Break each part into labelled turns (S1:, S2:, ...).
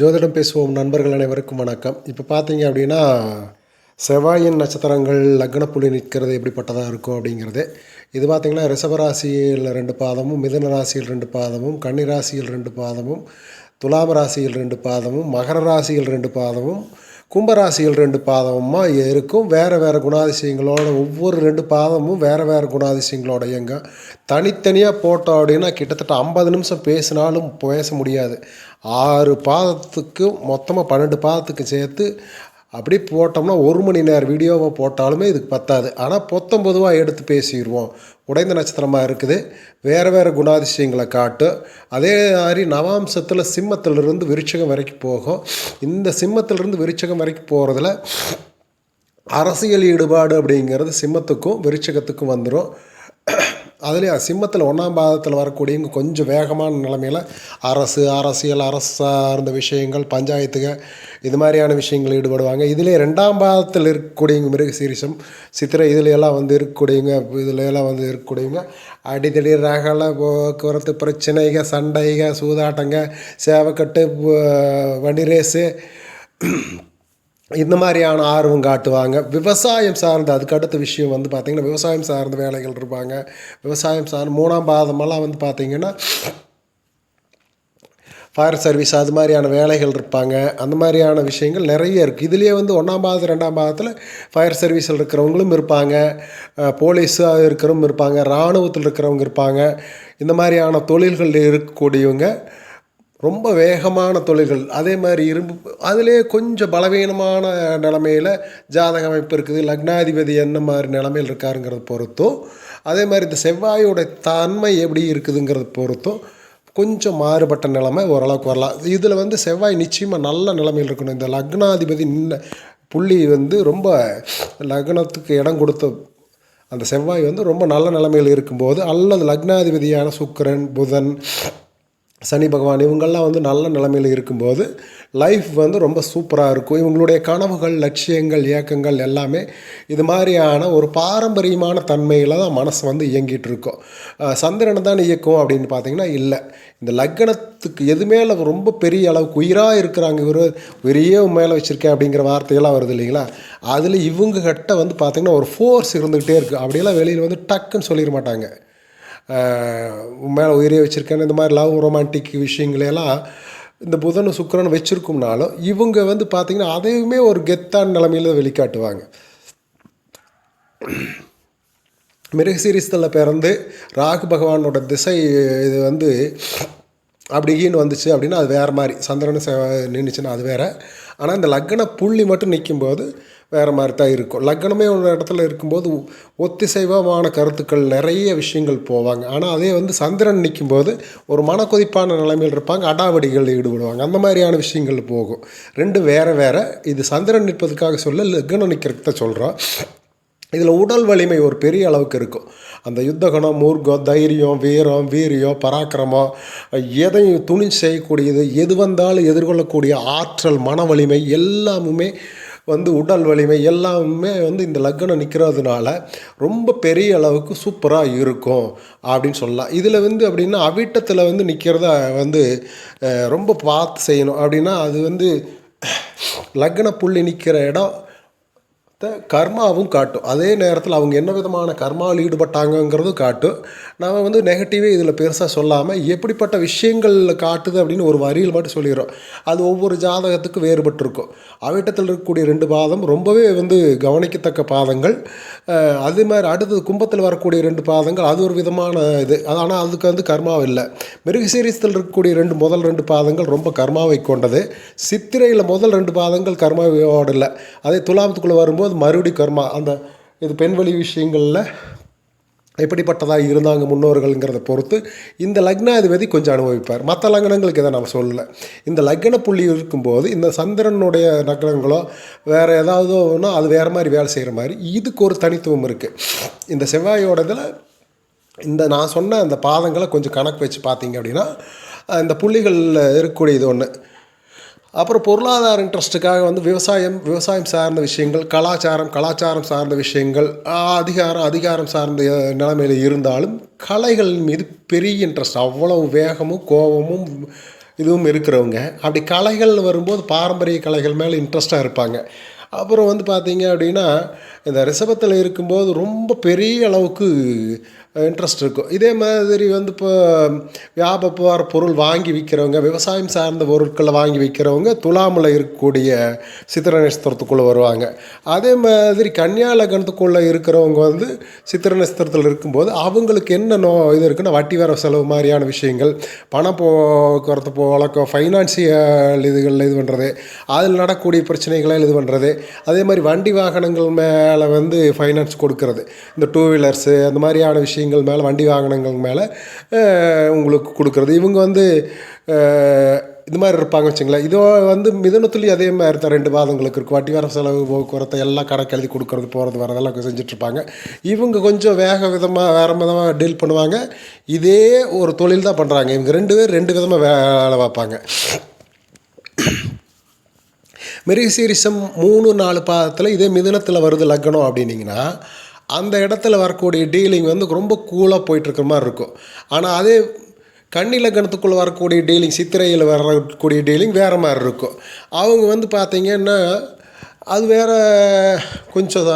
S1: ஜோதிடம் பேசுவோம் நண்பர்கள் அனைவருக்கும் வணக்கம். இப்போ பார்த்தீங்க அப்படின்னா செவ்வாயின் நட்சத்திரங்கள் லக்னப்புள்ளி நிற்கிறது எப்படிப்பட்டதாக இருக்கும் அப்படிங்கிறது. இது பார்த்திங்கன்னா ரிஷபராசியில் ரெண்டு பாதமும் மிதுன ராசியில் ரெண்டு பாதமும் கன்னி ராசியில் ரெண்டு பாதமும் துலாம ராசியில் ரெண்டு பாதமும் மகர ராசியில் ரெண்டு பாதமும் கும்பராசியில் ரெண்டு பாதமாக இருக்கும். வேறு வேறு குணாதிசயங்களோட ஒவ்வொரு ரெண்டு பாதமும் வேறு வேறு குணாதிசயங்களோட இயங்க. தனித்தனியாக போட்டோம் அப்படின்னா கிட்டத்தட்ட ஐம்பது நிமிஷம் பேசினாலும் பேச முடியாது. ஆறு பாதத்துக்கு மொத்தமாக பன்னெண்டு பாதத்துக்கு சேர்த்து அப்படி போட்டோம்னா ஒரு மணி நேரம் வீடியோவை போட்டாலுமே இதுக்கு பத்தாது. ஆனால் பொத்தம் பொதுவாக எடுத்து பேசிடுவோம் உடைந்த நட்சத்திரமாக இருக்குது. வேறு வேறு குணாதிசயங்களை காட்டும் அதே மாதிரி நவாம்சத்தில் சிம்மத்திலிருந்து விருச்சகம் வரைக்கும் போகும். இந்த சிம்மத்திலிருந்து விருச்சகம் வரைக்கும் போகிறதுல அரசியல் ஈடுபாடு அப்படிங்கிறது சிம்மத்துக்கும் விருச்சகத்துக்கும் வந்துடும் அதுலேயும் சிம்மத்தில் ஒன்றாம் பாதத்தில் வரக்கூடியவங்க கொஞ்சம் வேகமான நிலைமையில் அரசு அரசியல் அரசு சார்ந்த விஷயங்கள் பஞ்சாயத்துக இது மாதிரியான விஷயங்கள் ஈடுபடுவாங்க. இதிலே ரெண்டாம் பாதத்தில் இருக்கக்கூடியவங்க மிருக சீரிசம் சித்திரை இதில் எல்லாம் வந்து இருக்கக்கூடியவங்க இதில் எல்லாம் வந்து இருக்கக்கூடியவங்க அடித்தடி ரகல போக்குவரத்து பிரச்சனைக சண்டைக சூதாட்டங்க சேவைக்கட்டு வண்டி ரேஸு இந்த மாதிரியான ஆர்வம் காட்டுவாங்க. விவசாயம் சார்ந்த அதுக்கு அடுத்த விஷயம் வந்து பார்த்திங்கன்னா விவசாயம் சார்ந்த வேலைகள் இருப்பாங்க. விவசாயம் சார்ந்த மூணாம் பாதமெல்லாம் வந்து பார்த்திங்கன்னா ஃபயர் சர்வீஸ் அது மாதிரியான வேலைகள் இருப்பாங்க. அந்த மாதிரியான விஷயங்கள் நிறைய இருக்குது இதுலேயே வந்து ஒன்றாம் பாதம் ரெண்டாம் பாதத்தில் ஃபயர் சர்வீஸில் இருக்கிறவங்களும் இருப்பாங்க. போலீஸாக இருக்கிறவங்க இருப்பாங்க. இராணுவத்தில் இருக்கிறவங்க இருப்பாங்க. இந்த மாதிரியான தொழில்கள் இருக்கக்கூடியவங்க ரொம்ப வேகமான தொழில்கள். அதே மாதிரி இரும்பு அதிலே கொஞ்சம் பலவீனமான நிலமையில் ஜாதக அமைப்பு இருக்குது. லக்னாதிபதி என்ன மாதிரி நிலமையில் இருக்காருங்கிறத பொறுத்தும் அதே மாதிரி இந்த செவ்வாயோட தன்மை எப்படி இருக்குதுங்கிறத பொறுத்தும் கொஞ்சம் மாறுபட்ட நிலைமை ஓரளவுக்கு வரலாம். இதில் வந்து செவ்வாய் நிச்சயமாக நல்ல நிலைமையில் இருக்கணும். இந்த லக்னாதிபதி நின்ன புள்ளி வந்து ரொம்ப லக்னத்துக்கு இடம் கொடுத்த அந்த செவ்வாய் வந்து ரொம்ப நல்ல நிலைமையில் இருக்கும்போது அல்லது லக்னாதிபதியான சுக்கரன் புதன் சனி பகவான் இவங்கெல்லாம் வந்து நல்ல நிலைமையில் இருக்கும்போது லைஃப் வந்து ரொம்ப சூப்பராக இருக்கும். இவங்களுடைய கனவுகள் லட்சியங்கள் இயக்கங்கள் எல்லாமே இது மாதிரியான ஒரு பாரம்பரியமான தன்மையில் தான் மனசு வந்து இயங்கிட்டு இருக்கும். சந்திரனை தான் இயக்கும் அப்படின்னு பார்த்தீங்கன்னா இல்லை. இந்த லக்னத்துக்கு எது மேலே ரொம்ப பெரிய அளவுக்கு உயிராக இருக்கிறாங்க இவர்? உயிரையே மேலே வச்சுருக்கேன் அப்படிங்கிற வார்த்தையெல்லாம் வருது இல்லைங்களா? அதில் இவங்க கிட்ட வந்து பார்த்திங்கன்னா ஒரு ஃபோர்ஸ் இருந்துக்கிட்டே இருக்குது அப்படியெல்லாம் வெளியில் வந்து டக்குன்னு சொல்லிட மாட்டாங்க. மேலே உயிரே வச்சுருக்கேன்னு இந்த மாதிரி லவ் ரொமான்டிக் விஷயங்களையெல்லாம் இந்த புதன் சுக்கரன் வச்சுருக்கும்னாலும் இவங்க வந்து பார்த்திங்கன்னா அதையுமே ஒரு கெத்தான நிலமையில் வெளிக்காட்டுவாங்க. மிருகசீரிஸ்தலில் பிறந்து ராகு பகவானோட திசை இது வந்து அப்படின்னு வந்துச்சு அப்படின்னா அது வேறு மாதிரி. சந்திரன் நின்றுச்சுன்னா அது வேறு. ஆனால் இந்த லக்ன புள்ளி மட்டும் நிற்கும்போது வேறு மாதிரி தான் இருக்கும். லக்னமே ஒரு இடத்துல இருக்கும்போது ஒத்திசைவமான கருத்துக்கள் நிறைய விஷயங்கள் போவாங்க. ஆனால் அதே வந்து சந்திரன் நிற்கும்போது ஒரு மனக்கொதிப்பான நிலைமையில் இருப்பாங்க அடாவடிகளில் ஈடுபடுவாங்க. அந்த மாதிரியான விஷயங்கள் போகும். ரெண்டு வேறு வேறு இது சந்திரன் நிற்பதுக்காக சொல்ல லக்னம் நிற்கிறதுக்கு தான் சொல்கிறோம் இதில் உடல் வலிமை ஒரு பெரிய அளவுக்கு இருக்கும். அந்த யுத்தகணம் மூர்க்கம் தைரியம் வீரம் வீரியம் பராக்கிரமம் எதையும் துணி செய்யக்கூடியது எது வந்தாலும் எதிர்கொள்ளக்கூடிய ஆற்றல் மன வலிமை எல்லாமுமே வந்து உடல் வலிமை எல்லாமே வந்து இந்த லக்னம் நிற்கிறதுனால ரொம்ப பெரிய அளவுக்கு சூப்பராக இருக்கும் அப்படின்னு சொல்லலாம். இதில் வந்து அப்படின்னா அவிட்டத்தில் வந்து நிற்கிறத வந்து ரொம்ப பார்த்து செய்யணும். அப்படின்னா அது வந்து லக்ன புள்ளி நிற்கிற இடம் கர்மாவும் காட்டும். அதே நேரத்தில் அவங்க என்ன விதமான கர்மாவில் ஈடுபட்டாங்கங்கிறதும் காட்டும். நாம் வந்து நெகட்டிவே இதில் பெருசாக சொல்லாமல் எப்படிப்பட்ட விஷயங்கள் காட்டுது அப்படின்னு ஒரு வரியில் மட்டும் சொல்லிடுறோம். அது ஒவ்வொரு ஜாதகத்துக்கும் வேறுபட்டிருக்கும். அவிட்டத்தில் இருக்கக்கூடிய ரெண்டு பாதம் ரொம்பவே வந்து கவனிக்கத்தக்க பாதங்கள். அதே மாதிரி அடுத்தது கும்பத்தில் வரக்கூடிய ரெண்டு பாதங்கள் அது ஒரு விதமான இது. ஆனால் அதுக்கு வந்து கர்மாவும் இல்லை. மிருகசீரிசத்தில் இருக்கக்கூடிய ரெண்டு முதல் ரெண்டு பாதங்கள் ரொம்ப கர்மாவை கொண்டது. சித்திரையில் முதல் ரெண்டு பாதங்கள் கர்மாவோடு இல்லை. அதே துலாபத்துக்குள்ளே வரும்போது அது மறுபடி கர்மா அந்த இது பெண்வழி விஷயங்களில் எப்படிப்பட்டதாக இருந்தாங்க முன்னோர்கள்ங்கிறத பொறுத்து இந்த லக்னாதிபதி கொஞ்சம் அனுபவிப்பார். மற்ற லக்னங்களுக்கு இதை நம்ம சொல்லலை. இந்த லக்ன புள்ளி இருக்கும்போது இந்த சந்திரனுடைய லக்னங்களோ வேறு ஏதாவது ஒன்றோ அது வேறு மாதிரி வேலை செய்கிற மாதிரி இதுக்கு ஒரு தனித்துவம் இருக்குது இந்த செவ்வாயோட இதில் இந்த நான் சொன்ன அந்த பாதங்களை கொஞ்சம் கணக்கு வச்சு பார்த்தீங்க அப்படின்னா இந்த புள்ளிகளில் இருக்கக்கூடிய இது ஒன்று அப்புறம் பொருளாதார இன்ட்ரெஸ்ட்டுக்காக வந்து விவசாயம் விவசாயம் சார்ந்த விஷயங்கள் கலாச்சாரம் கலாச்சாரம் சார்ந்த விஷயங்கள் அதிகாரம் அதிகாரம் சார்ந்த நிலைமையில் இருந்தாலும் கலைகள் மீது பெரிய இன்ட்ரெஸ்ட் அவ்வளவு வேகமும் கோபமும் இதுவும் இருக்கிறவங்க. அப்படி கலைகள் வரும்போது பாரம்பரிய கலைகள் மேலே இன்ட்ரெஸ்ட்டாக இருப்பாங்க. அப்புறம் வந்து பார்த்தீங்க அப்படின்னா இந்த ரிஷபத்தில் இருக்கும்போது ரொம்ப பெரிய அளவுக்கு இன்ட்ரெஸ்ட் இருக்கும். இதே மாதிரி வந்து இப்போ வியாபார பொருள் வாங்கி விற்கிறவங்க விவசாயம் சார்ந்த பொருட்களை வாங்கி விற்கிறவங்க துலாமில் இருக்கக்கூடிய சித்திர நட்சத்திரத்துக்குள்ளே வருவாங்க. அதே மாதிரி கன்னியா லக்னத்துக்குள்ளே இருக்கிறவங்க வந்து சித்திர நட்சத்திரத்தில் இருக்கும்போது அவங்களுக்கு என்ன நோ இது இருக்குன்னா வட்டி வர செலவு மாதிரியான விஷயங்கள் பண போக்குவரத்து வழக்கம் ஃபைனான்சியல் இதுகளில் இது பண்ணுறது அதில் நடக்கக்கூடிய பிரச்சனைகளை இது பண்ணுறது அதே மாதிரி வண்டி வாகனங்கள் மேலே வந்து ஃபைனான்ஸ் கொடுக்கறது. இந்த டூ வீலர்ஸு அந்த மாதிரியான விஷயங்கள் மேலே வண்டி வாகனங்கள் மேலே உங்களுக்கு கொடுக்குறது. இவங்க வந்து இது மாதிரி இருப்பாங்க வச்சுங்களேன். இதோ வந்து மிதனத்துலேயும் அதே மாதிரி தான். ரெண்டு வாதங்களுக்கு இருக்கும். வட்டி வர செலவு போக்குவரத்தை எல்லாம் கணக்கு எழுதி கொடுக்குறது போகிறது வரதெல்லாம் செஞ்சிட்ருப்பாங்க. இவங்க கொஞ்சம் வேக விதமாக வேறு விதமாக டீல் பண்ணுவாங்க. இதே ஒரு தொழில் தான் பண்ணுறாங்க இவங்க ரெண்டு பேர் ரெண்டு விதமாக வேலை பார்ப்பாங்க. மிருகசீரிசம் மூணு நாலு பாதத்தில் இதே மிதனத்தில் வருது லக்னம் அப்படின்னீங்கன்னா அந்த இடத்துல வரக்கூடிய டீலிங் வந்து ரொம்ப கூலாக போயிட்டுருக்குற மாதிரி இருக்கும். ஆனால் அதே கன்னிலக்கணத்துக்குள்ளே வரக்கூடிய டீலிங் சித்திரையில் வரக்கூடிய டீலிங் வேறு மாதிரி இருக்கும். அவங்க வந்து பார்த்திங்கன்னா அது வேறு கொஞ்சம்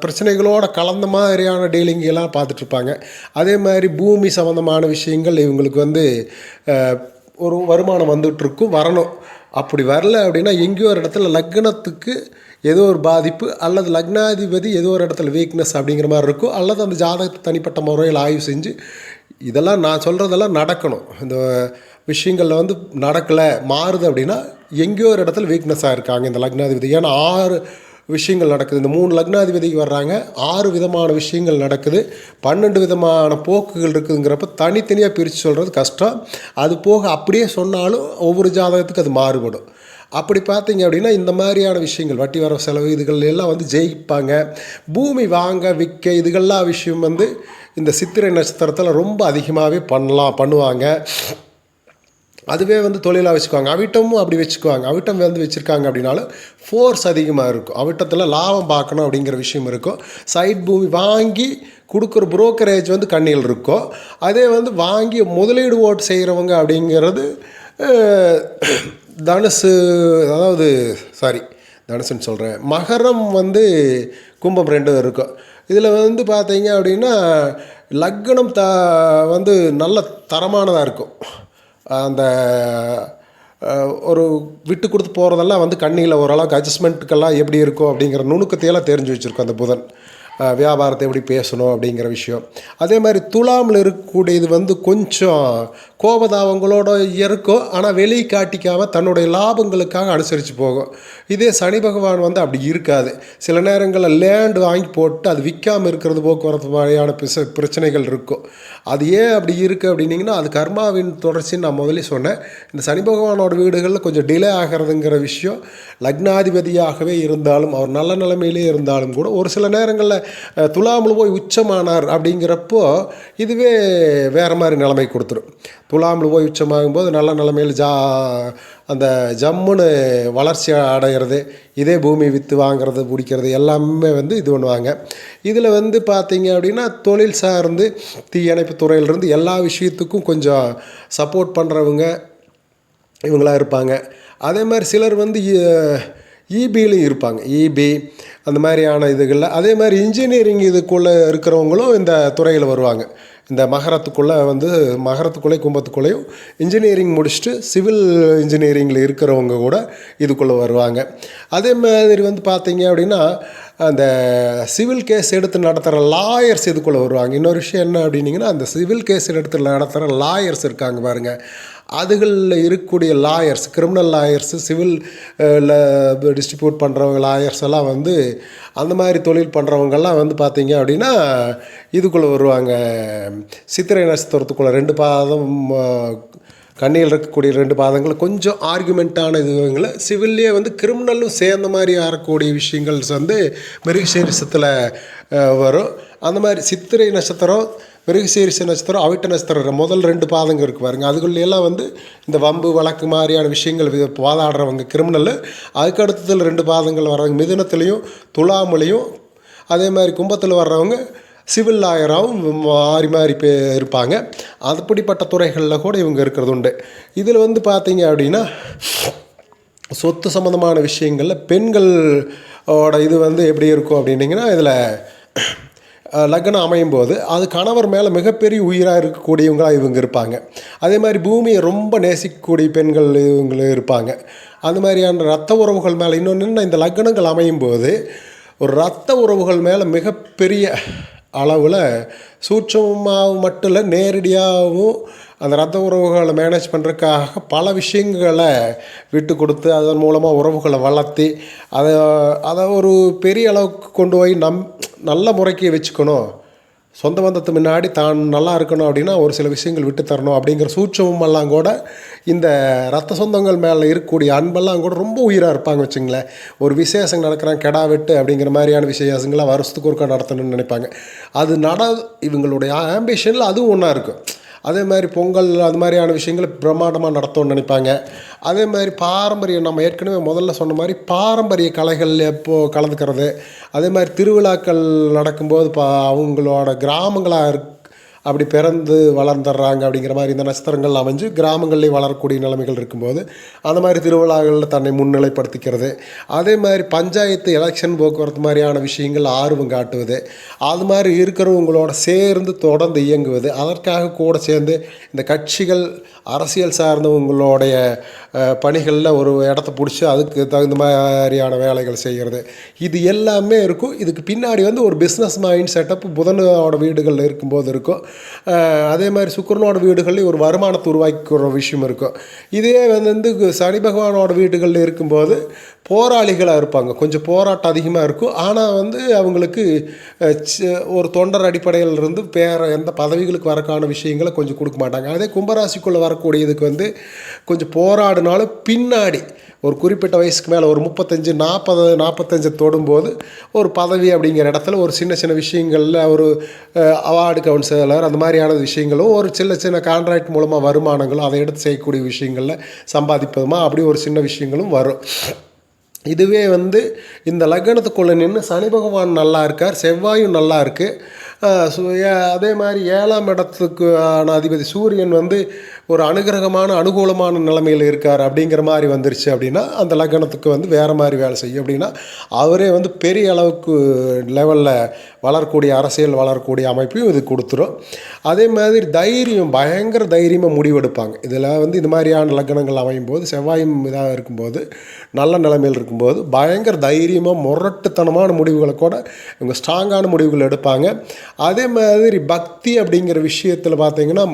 S1: பிரச்சனைகளோடு கலந்த மாதிரியான டீலிங்கெல்லாம் பார்த்துட்ருப்பாங்க அதே மாதிரி பூமி சம்மந்தமான விஷயங்கள் இவங்களுக்கு வந்து ஒரு வருமானம் வந்துட்டுருக்கும் வரணும். அப்படி வரல அப்படின்னா எங்கேயோ ஒரு இடத்துல லக்னத்துக்கு ஏதோ ஒரு பாதிப்பு அல்லது லக்னாதிபதி ஏதோ ஒரு இடத்துல வீக்னஸ் அப்படிங்கிற மாதிரி இருக்கும் அல்லது அந்த ஜாதகத்தை தனிப்பட்ட முறையில் ஆய்வு செஞ்சு இதெல்லாம் நான் சொல்கிறதெல்லாம் நடக்கணும். இந்த விஷயங்களில் வந்து நடக்கலை மாறுது அப்படின்னா எங்கேயோ ஒரு இடத்துல வீக்னஸாக இருக்காங்க இந்த லக்னாதிபதி. ஏன்னா ஆறு விஷயங்கள் நடக்குது. இந்த மூணு லக்னாதிபதிக்கு வர்றாங்க ஆறு விதமான விஷயங்கள் நடக்குது. பன்னெண்டு விதமான போக்குகள் இருக்குதுங்கிறப்ப தனித்தனியாக பிரித்து சொல்கிறது கஷ்டம். அது போக அப்படியே சொன்னாலும் ஒவ்வொரு ஜாதகத்துக்கு அது மாறுபடும். அப்படி பார்த்தீங்க அப்படின்னா இந்த மாதிரியான விஷயங்கள் வட்டி வர செலவு இதுகள் எல்லாம் வந்து ஜெயிப்பாங்க. பூமி வாங்க விற்க இதுகள்லாம் விஷயம் வந்து இந்த சித்திரை நட்சத்திரத்தில் ரொம்ப அதிகமாகவே பண்ணலாம் பண்ணுவாங்க. அதுவே வந்து தொழிலாக வச்சுக்குவாங்க. அவிட்டமும் அப்படி வச்சுக்குவாங்க. அவிட்டம் வந்து வச்சுருக்காங்க அப்படின்னாலும் ஃபோர்ஸ் அதிகமாக இருக்கும். அவிட்டத்தில் லாபம் பார்க்கணும் அப்படிங்கிற விஷயம் இருக்கும். சைட் பூமி வாங்கி கொடுக்குற புரோக்கரேஜ் வந்து கண்ணியில் இருக்கும். அதே வந்து வாங்கி முதலீடு ஓட்டு செய்கிறவங்க அப்படிங்கிறது தனுசு அதாவது சாரி தனுசுன்னு சொல்கிறேன் மகரம் வந்து கும்பம் ரெண்டும் இருக்கும் இதில் வந்து பார்த்தீங்க அப்படின்னா லக்னம் த வந்து நல்ல தரமானதாக இருக்கும். அந்த ஒரு விட்டு கொடுத்து போகிறதெல்லாம் வந்து கண்ணியில் ஓரளவுக்கு அட்ஜஸ்ட்மெண்ட்டுக்கெல்லாம் எப்படி இருக்கும் அப்படிங்கிற நுணுக்கத்தையெல்லாம் தெரிஞ்சு வச்சுருக்கோம் அந்த புதன். வியாபாரத்தை எப்படி பேசணும் அப்படிங்கிற விஷயம். அதே மாதிரி துலாமில் இருக்கக்கூடியது வந்து கொஞ்சம் கோபதாவங்களோட இருக்கும். ஆனால் வெளியே காட்டிக்காமல் தன்னுடைய லாபங்களுக்காக அனுசரித்து போகும். இதே சனி பகவான் வந்து அப்படி இருக்காது. சில நேரங்களில் லேண்ட் வாங்கி போட்டு அது விற்காமல் இருக்கிறது போக்குவரத்து மாதிரியான பிச பிரச்சனைகள் இருக்கும். அது ஏன் அப்படி இருக்குது அப்படின்னிங்கன்னா அது கர்மாவின் தொடர்ச்சின்னு நான் முதல்ல சொன்னேன். இந்த சனி பகவானோட வீடுகளில் கொஞ்சம் டிலே ஆகிறதுங்கிற விஷயம் லக்னாதிபதியாகவே இருந்தாலும் அவர் நல்ல நிலைமையிலே இருந்தாலும் கூட ஒரு சில நேரங்களில் துலாமில் போய் உச்சமானார் அப்படிங்கிறப்போ இதுவே வேறு மாதிரி நிலைமை கொடுத்துரும். துலாமில் போய் உச்சமாகும்போது நல்ல நிலைமையில் ஜா அந்த ஜம்முன்னு வளர்ச்சி அடைகிறது இதே பூமி விற்று வாங்குறது பிடிக்கிறது எல்லாமே வந்து இது பண்ணுவாங்க. இதில் வந்து பார்த்திங்க அப்படின்னா தொழில் சார்ந்து தீயணைப்பு துறையிலிருந்து எல்லா விஷயத்துக்கும் கொஞ்சம் சப்போர்ட் பண்ணுறவங்க இவங்களாம் இருப்பாங்க. அதே மாதிரி சிலர் வந்து இபிலையும் இருப்பாங்க. இபி அந்த மாதிரியான இதுகளில். அதே மாதிரி இன்ஜினியரிங் இதுக்குள்ளே இருக்கிறவங்களும் இந்த துறையில் வருவாங்க. இந்த மகரத்துக்குள்ளே வந்து மகரத்துக்குள்ளே கும்பத்துக்குள்ளேயும் இன்ஜினியரிங் முடிச்சுட்டு சிவில் இன்ஜினியரிங்கில் இருக்கிறவங்க கூட இதுக்குள்ளே வருவாங்க. அதே மாதிரி வந்து பார்த்தீங்க அப்படின்னா அந்த சிவில் கேஸ் எடுத்து நடத்துகிற லாயர்ஸ் இதுக்குள்ளே வருவாங்க. இன்னொரு விஷயம் என்ன அப்படின்னிங்கன்னா அந்த சிவில் கேஸ் எடுத்து நடத்துகிற லாயர்ஸ் இருக்காங்க பாருங்கள் அதுகளில் இருக்கக்கூடிய lawyers criminal lawyers civil distribute பண்ணுறவங்க லாயர்ஸ் எல்லாம் வந்து அந்த மாதிரி தொழில் பண்ணுறவங்கெல்லாம் வந்து பார்த்தீங்க அப்படின்னா இதுக்குள்ளே வருவாங்க. சித்திரை நட்சத்திரத்துக்குள்ளே ரெண்டு பாதம் கண்ணியில் இருக்கக்கூடிய ரெண்டு பாதங்கள் கொஞ்சம் ஆர்குமெண்ட்டான இதுங்களை சிவில்லே வந்து கிரிமினலும் சேர்ந்த மாதிரி ஆறக்கூடிய விஷயங்கள் வந்து மிருகசீரிசத்தில் வரும். அந்த மாதிரி சித்திரை நட்சத்திரம் மிருகசீரிச நட்சத்திரம் அவிட்ட நட்சத்திரம் முதல் ரெண்டு பாதங்க இருக்கு பாருங்கள் அதுக்குள்ளேயெல்லாம் வந்து இந்த வம்பு வழக்கு மாதிரியான விஷயங்கள் வி- வாதாடுறவங்க கிரிமினல் அதுக்கு அடுத்ததில் ரெண்டு பாதங்கள் வர்றவங்க மிதுனத்துலேயும் துலாமலையும் அதே மாதிரி கும்பத்தில் வர்றவங்க சிவில் லாயராகவும் மாறி மாறி பே இருப்பாங்க. அப்படிப்பட்ட துறைகளில் கூட இவங்க இருக்கிறது உண்டு இதில் வந்து பார்த்தீங்க அப்படின்னா சொத்து சம்மந்தமான விஷயங்களில் பெண்களோட இது வந்து எப்படி இருக்கும் அப்படின்னிங்கன்னா இதில் லக்னம் அமையும் போது அது கணவர் மேலே மிகப்பெரிய உயிராக இருக்கக்கூடியவங்களாக இவங்க இருப்பாங்க. அதே மாதிரி பூமியை ரொம்ப நேசிக்கக்கூடிய பெண்கள் இவங்க இருப்பாங்க. அந்த மாதிரியான ரத்த உறவுகள் மேலே இன்னொன்று இந்த லக்னங்கள் அமையும் போது ஒரு ரத்த உறவுகள் மேலே மிகப்பெரிய அளவில் சூட்சமாக மட்டும் இல்லை நேரடியாகவும் அந்த ரத்த உறவுகளை மேனேஜ் பண்ணுறதுக்காக பல விஷயங்களை விட்டு கொடுத்து அதன் மூலமாக உறவுகளை வளர்த்தி அதை அதை ஒரு பெரிய அளவுக்கு கொண்டு போய் நம் நல்ல முறைக்கு வச்சுக்கணும். சொந்த பந்தத்து முன்னாடி தான் நல்லா இருக்கணும் அப்படின்னா ஒரு சில விஷயங்கள் விட்டு தரணும் அப்படிங்கிற சூட்சமெல்லாம் கூட இந்த ரத்த சொந்தங்கள் மேலே இருக்கக்கூடிய அன்பெல்லாம் கூட ரொம்ப உயிராக இருப்பாங்க வச்சுங்களேன். ஒரு விசேஷம் நடக்கிறான் கெடா வெட்டு அப்படிங்கிற மாதிரியான விசேஷங்களாக வருஷத்துக்கு ஒருக்கா நடத்தணும்னு நினைப்பாங்க. அது நட இவங்களுடைய ஆம்பிஷனில் அதுவும் ஒன்றா இருக்கும் அதே மாதிரி பொங்கல் அது மாதிரியான விஷயங்களை பிரம்மாண்டமாக நடத்தணும்னு நினைப்பாங்க. அதே மாதிரி பாரம்பரியம் நம்ம ஏற்கனவே முதல்ல சொன்ன மாதிரி பாரம்பரிய கலைகள் எப்போது கலந்துக்கிறது? அதே மாதிரி திருவிழாக்கள் நடக்கும்போது பா அவங்களோட கிராமங்களாக இருக் அப்படி பிறந்து வளர்ந்துடுறாங்க அப்படிங்கிற மாதிரி இந்த நட்சத்திரங்கள் அமைஞ்சு கிராமங்கள்லேயும் வளரக்கூடிய நிலைமைகள் இருக்கும்போது அந்த மாதிரி திருவிழாக்களில் தன்னை முன்னிலைப்படுத்திக்கிறது. அதே மாதிரி பஞ்சாயத்து எலெக்ஷன் போக்குவரத்து மாதிரியான விஷயங்கள் ஆர்வம் காட்டுவது. அது மாதிரி இருக்கிறவங்களோட சேர்ந்து தொடர்ந்து இயங்குவது. அதற்காக கூட சேர்ந்து இந்த கட்சிகள் அரசியல் சார்ந்தவங்களுடைய பணிகளில் ஒரு இடத்த பிடிச்சி அதுக்கு தகுந்த மாதிரியான வேலைகள் செய்கிறது இது எல்லாமே இருக்கும். இதுக்கு பின்னாடி வந்து ஒரு பிஸ்னஸ் மைண்ட் செட்டப் புதனோட வீடுகளில் இருக்கும்போது இருக்கும். அதே மாதிரி சுக்கிரனோட வீடுகள்லேயும் ஒரு வருமானத்தை உருவாக்கிக்கிற விஷயம் இருக்கும். இதே வந்து சனி பகவானோட வீடுகளில் இருக்கும்போது போராளிகளாக இருப்பாங்க. கொஞ்சம் போராட்டம் அதிகமாக இருக்கும். ஆனால் வந்து அவங்களுக்கு ஒரு தொண்டர் அடிப்படையில் இருந்து பேர எந்த பதவிகளுக்கு வரக்கான விஷயங்களை கொஞ்சம் கொடுக்க மாட்டாங்க. அதே கும்பராசிக்குள்ளே வரக்கூடியதுக்கு வந்து கொஞ்சம் போராடினாலும் பின்னாடி ஒரு குறிப்பிட்ட வயசுக்கு மேலே ஒரு முப்பத்தஞ்சு நாற்பது நாற்பத்தஞ்சு தொடும்போது ஒரு பதவி அப்படிங்கிற இடத்துல ஒரு சின்ன சின்ன விஷயங்களில் ஒரு அவார்டு கவுன்சிலர் அந்த மாதிரியான விஷயங்களும் ஒரு சின்ன சின்ன கான்ட்ராக்ட் மூலமாக வருமானங்களும் அதை எடுத்து செய்யக்கூடிய விஷயங்களில் சம்பாதிப்பதுமா அப்படி ஒரு சின்ன விஷயங்களும் வரும். இதுவே வந்து இந்த லக்னத்துக்குள்ளே நின்று சனி பகவான் நல்லா இருக்கார் செவ்வாயும் நல்லா இருக்குது அதே மாதிரி ஏழாம் இடத்துக்கு ஆன அதிபதி சூரியன் வந்து ஒரு அனுகிரகமான அனுகூலமான நிலைமையில் இருக்கார் அப்படிங்கிற மாதிரி வந்துருச்சு அப்படின்னா அந்த லக்னத்துக்கு வந்து வேறு மாதிரி வேலை செய்யும். அப்படின்னா அவரே வந்து பெரிய அளவுக்கு லெவலில் வளரக்கூடிய அரசியல் வளரக்கூடிய அமைப்பையும் இது கொடுத்துரும். அதே மாதிரி தைரியம் பயங்கர தைரியமாக முடிவெடுப்பாங்க. இதில் வந்து இது மாதிரியான லக்னங்கள் அமையும் போது செவ்வாயும் இதாக இருக்கும்போது நல்ல நிலைமையில் இருக்கும்போது பயங்கர தைரியமாக முரட்டுத்தனமான முடிவுகளை கூட இவங்க ஸ்ட்ராங்கான முடிவுகள் எடுப்பாங்க. அதே மாதிரி பக்தி அப்படிங்கிற விஷயத்தில் பார்த்தீங்கன்னா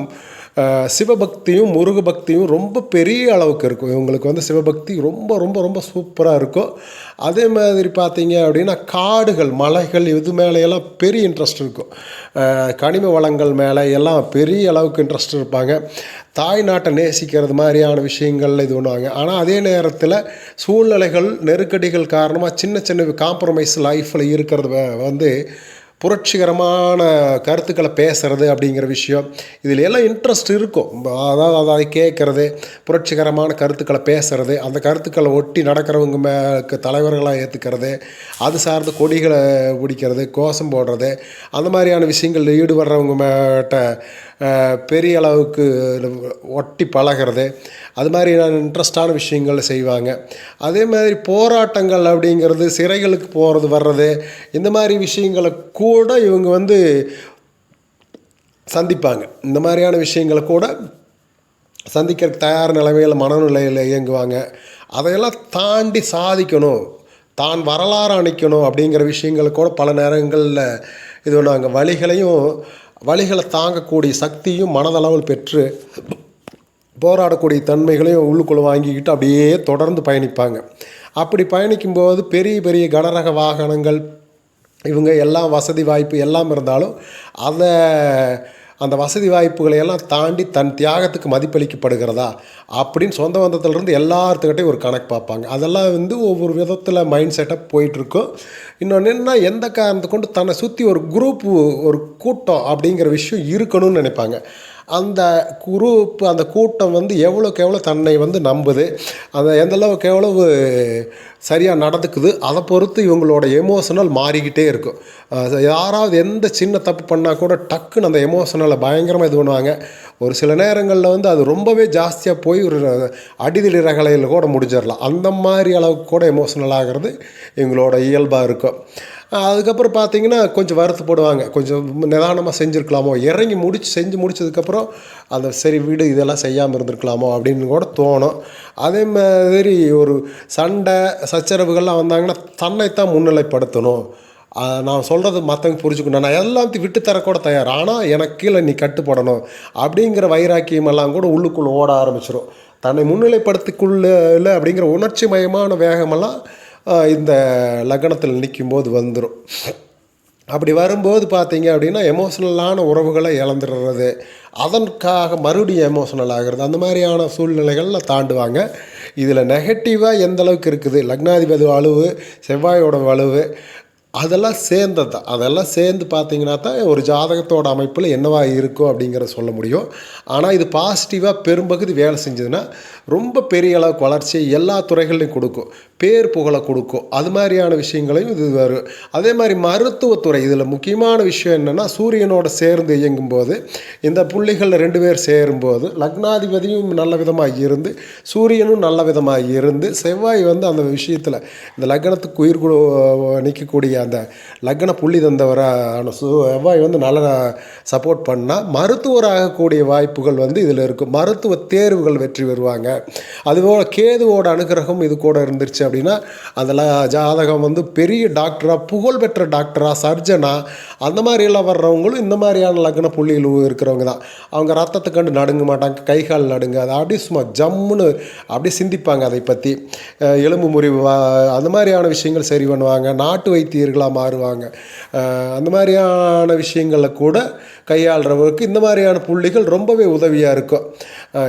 S1: சிவபக்தியும் முருக பக்தியும் ரொம்ப பெரிய அளவுக்கு இருக்கும். இவங்களுக்கு வந்து சிவபக்தி ரொம்ப ரொம்ப ரொம்ப சூப்பராக இருக்கும். அதே மாதிரி பார்த்தீங்க அப்படின்னா காடுகள் மலைகள் இது மேலேயெல்லாம் பெரிய இன்ட்ரெஸ்ட் இருக்கும். கனிம வளங்கள் மேலே எல்லாம் பெரிய அளவுக்கு இன்ட்ரெஸ்ட் இருப்பாங்க. தாய் நாட்டை நேசிக்கிறது மாதிரியான விஷயங்கள்ல இது பண்ணுவாங்க. ஆனால் அதே நேரத்தில் சூழ்நிலைகள் நெருக்கடிகள் காரணமாக சின்ன சின்ன காம்ப்ரமைஸ் லைஃப்பில் இருக்கிறது வந்து புரட்சிகரமான கருத்துக்களை பேசுறது அப்படிங்கிற விஷயம். இதில் எல்லாம் இன்ட்ரெஸ்ட் இருக்கும். அதாவது அதை கேட்குறது புரட்சிகரமான கருத்துக்களை பேசுறது அந்த கருத்துக்களை ஒட்டி நடக்கிறவங்க மேலுக்கு தலைவர்களாக ஏற்றுக்கிறது அது சார்ந்த கொடிகளை பிடிக்கிறது கோஷம் போடுறது அந்த மாதிரியான விஷயங்களில் ஈடுபடுறவங்க மேட்ட பெரிய அளவுக்கு ஒட்டி பழகிறது அது மாதிரியான இன்ட்ரெஸ்டான விஷயங்கள் செய்வாங்க. அதே மாதிரி போராட்டங்கள் அப்படிங்கிறது சிறைகளுக்கு போகிறது வர்றது இந்த மாதிரி விஷயங்களை கூட இவங்க வந்து சந்திப்பாங்க. இந்த மாதிரியான விஷயங்களை கூட சந்திக்கிறதுக்கு தயார் நிலைமையில் மனநிலையில் இயங்குவாங்க. அதையெல்லாம் தாண்டி சாதிக்கணும் தான் வரலாறு அணைக்கணும் அப்படிங்கிற விஷயங்களை கூட பல நேரங்களில் இது நாங்கள் வழிகளையும் வழிகளை தாங்கக்கூடிய சக்தியும் மனதளவில் பெற்று போராடக்கூடிய தன்மைகளையும் உள்ளுக்குள்ளே வாங்கிக்கிட்டு அப்படியே தொடர்ந்து பயணிப்பாங்க. அப்படி பயணிக்கும்போது பெரிய பெரிய கனரக வாகனங்கள் இவங்க எல்லாம் வசதி வாய்ப்பு எல்லாம் இருந்தாலும் அதை அந்த வசதி வாய்ப்புகளை எல்லாம் தாண்டி தன் தியாகத்துக்கு மதிப்பளிக்கப்படுகிறதா? அப்படின்னு சொந்த பந்தத்திலிருந்து எல்லாத்துக்கிட்டையும் ஒரு கணக்கு பார்ப்பாங்க. அதெல்லாம் வந்து ஒவ்வொரு விதத்தில் மைண்ட் செட்டப் போயிட்டுருக்கும். இன்னொன்று என்ன எந்த காரணத்தை கொண்டு தன்னை சுற்றி ஒரு குரூப் ஒரு கூட்டம் அப்படிங்கிற விஷயம் இருக்கணும்னு நினைப்பாங்க. அந்த குரூப் அந்த கூட்டம் வந்து எவ்வளோக்கு எவ்வளோ தன்னை வந்து நம்புது அந்த எந்தளவுக்கு எவ்வளவு சரியாக நடந்துக்குது அதை பொறுத்து இவங்களோட எமோஷனல் மாறிக்கிட்டே இருக்கும். யாராவது எந்த சின்ன தப்பு பண்ணால் கூட டக்குன்னு அந்த எமோஷனலை பயங்கரமாக இது பண்ணுவாங்க. ஒரு சில நேரங்களில் வந்து அது ரொம்பவே ஜாஸ்தியாக போய் ஒரு அடிதடி ரகலையில் கூட முடிஞ்சிடலாம். அந்த மாதிரி அளவுக்கு கூட எமோஷனல் ஆகிறது இவங்களோட இயல்பாக இருக்கும். அதுக்கப்புறம் பார்த்தீங்கன்னா கொஞ்சம் வருத்தப்படுவாங்க கொஞ்சம் நிதானமாக செஞ்சுருக்கலாமோ? இறங்கி முடிச்சு செஞ்சு முடிச்சதுக்கப்புறம் அந்த சரி வீடு இதெல்லாம் செய்யாமல் இருந்திருக்கலாமோ? அப்படின்னு கூட தோணும். அதே மாதிரி ஒரு சண்டை சச்சரவுகள்லாம் வந்தாங்கன்னா தன்னைத்தான் முன்னிலைப்படுத்தணும். நான் சொல்கிறது மற்றவங்க புரிஞ்சுக்கணும். நான் எல்லாத்தையும் விட்டு தரக்கூட தயார். ஆனால் எனக்கு கீழே நீ கட்டுப்படணும். அப்படிங்கிற வைராக்கியமெல்லாம் கூட உள்ளுக்குள்ளே ஓட ஆரம்பிச்சிடும் தன்னை முன்னிலைப்படுத்திக்குள்ள இல்லை அப்படிங்கிற உணர்ச்சி மயமான வேகமெல்லாம் இந்த லக்னத்தில் நிற்கும் போது வந்துடும் அப்படி வரும்போது பார்த்தீங்க அப்படின்னா எமோஷ்னலான உறவுகளை இழந்துடுறது. அதற்காக மறுபடியும் எமோஷ்னல் ஆகிறது. அந்த மாதிரியான சூழ்நிலைகளில் தாண்டுவாங்க. இதில் நெகட்டிவாக எந்த அளவுக்கு இருக்குது? லக்னாதிபதி வலுவு செவ்வாயோட வலுவு அதெல்லாம் சேர்ந்தது தான். அதெல்லாம் சேர்ந்து பார்த்தீங்கன்னா தான் ஒரு ஜாதகத்தோட அமைப்பில் என்னவா இருக்கும் அப்படிங்கிற சொல்ல முடியும். ஆனால் இது பாசிட்டிவாக பெரும்பகுதி வேலை செஞ்சதுன்னா ரொம்ப பெரிய அளவுக்கு வளர்ச்சியை எல்லா துறைகள்லையும் கொடுக்கும். பேர் புகழை கொடுக்கும். அது மாதிரியான விஷயங்களையும் இது வரும் அதே மாதிரி மருத்துவத்துறை இதில் முக்கியமான விஷயம் என்னென்னா சூரியனோட சேர்ந்து இயங்கும்போது இந்த புள்ளிகளில் ரெண்டு பேர் சேரும்போது லக்னாதிபதியும் நல்ல விதமாக இருந்து சூரியனும் நல்ல விதமாக இருந்து செவ்வாய் வந்து அந்த விஷயத்தில் இந்த லக்னத்துக்கு உயிர் நிற்கக்கூடிய அந்த லக்ன புள்ளி தந்தவரான சு- செவ்வாய் வந்து நல்லா சப்போர்ட் பண்ணால் மருத்துவராகக்கூடிய வாய்ப்புகள் வந்து இதில் இருக்கும் மருத்துவ தேர்வுகள் வெற்றி பெறுவாங்க. அதுபோல் கேதுவோட அனுகிரகம் இது கூட இருந்துருச்சு அப்படின்னா அதில் ஜாதகம் வந்து பெரிய டாக்டராக புகழ்பெற்ற டாக்டராக சர்ஜனா அந்த மாதிரியெல்லாம் வர்றவங்களும் இந்த மாதிரியான லக்ன புள்ளிகள் இருக்கிறவங்க தான். அவங்க ரத்தத்தை கண்டு நடுங்க மாட்டாங்க கை கால் நடுங்க. அதை அப்படியே சும்மா ஜம்முன்னு அப்படியே சிந்திப்பாங்க அதை பற்றி எலும்பு முறிவு வா- அந்த மாதிரியான விஷயங்கள் சரி பண்ணுவாங்க. நாட்டு மனிதர்களாக மாறுவாங்க. அந்த மாதிரியான விஷயங்களில் கூட கையாளுறவருக்கு இந்த மாதிரியான புள்ளிகள் ரொம்பவே உதவியாக இருக்கும்.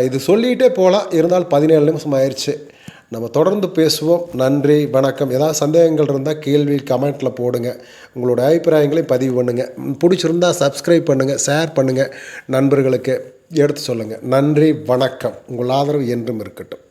S1: இது சொல்லிகிட்டே போகலாம் இருந்தாலும் பதினேழு நிமிஷம் ஆயிடுச்சு நம்ம தொடர்ந்து பேசுவோம். நன்றி வணக்கம். ஏதாவது சந்தேகங்கள் இருந்தால் கேள்வி கமெண்ட்டில் போடுங்க. உங்களோட அபிப்பிராயங்களையும் பதிவு பண்ணுங்கள் பிடிச்சிருந்தா சப்ஸ்கிரைப் பண்ணுங்கள் ஷேர் பண்ணுங்கள் நண்பர்களுக்கு எடுத்து சொல்லுங்கள் நன்றி வணக்கம். உங்கள் ஆதரவு என்றும் இருக்கட்டும்.